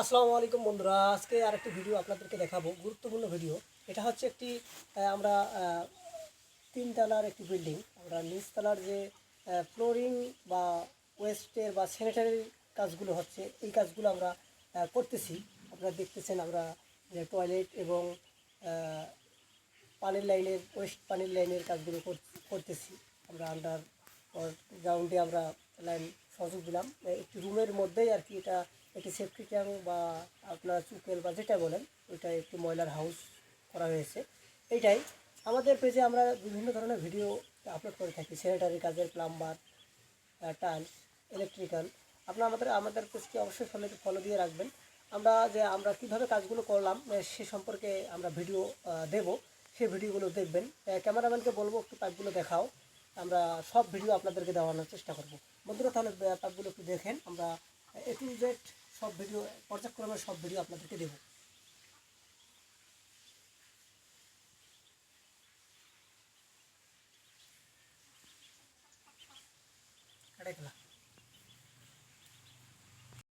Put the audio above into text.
আসসালামু আলাইকুম বন্ধুরা, আজকে আরেকটি ভিডিও আপনাদেরকে দেখাবো, গুরুত্বপূর্ণ ভিডিও এটা হচ্ছে একটি আমরা তিনতলার একটি বিল্ডিং আমরা নিচতলার যে ফ্লোরিং বা ওয়েস্টের বা স্যানিটারির কাজগুলো হচ্ছে, এই কাজগুলো আমরা করতেছি। আপনারা দেখতেছেন আমরা যে টয়লেট এবং পানির লাইনের ওয়েস্ট পানির লাইনের কাজগুলো কর- করতেছি। আমরা আন্ডার গ্রাউন্ডে আমরা লাইন সংযোগ দিলাম। একটি রুমের মধ্যেই আর কি এটা একটি সেফটি ট্যাঙ্ক বা আপনার চুকেল বা যেটা বলেন ওইটা একটি ময়লার হাউস করা হয়েছে। এইটাই। আমাদের পেজে আমরা বিভিন্ন ধরনের ভিডিও আপলোড করে থাকি। স্যানিটারি কাজের প্লাম্বার টাইলস ইলেকট্রিক্যাল আপনারা আমাদের আমাদের পেজটি অবশ্যই ফলো ফলো দিয়ে রাখবেন। আমরা যে, আমরা কীভাবে কাজগুলো করলাম সে সম্পর্কে আমরা ভিডিও দেব। সেই ভিডিওগুলো দেখবেন। ক্যামেরাম্যানকে বলব, একটু পাইপগুলো দেখাও। আমরা সব ভিডিও আপনাদেরকে দেওয়ানোর চেষ্টা করব। বন্ধুরা, তাহলে ব্যাপারগুলো একটু দেখেন। আমরা এ টু জেড সব ভিডিও, পর্যায়ক্রমে সব ভিডিও আপনাদেরকে দেবো। খেলা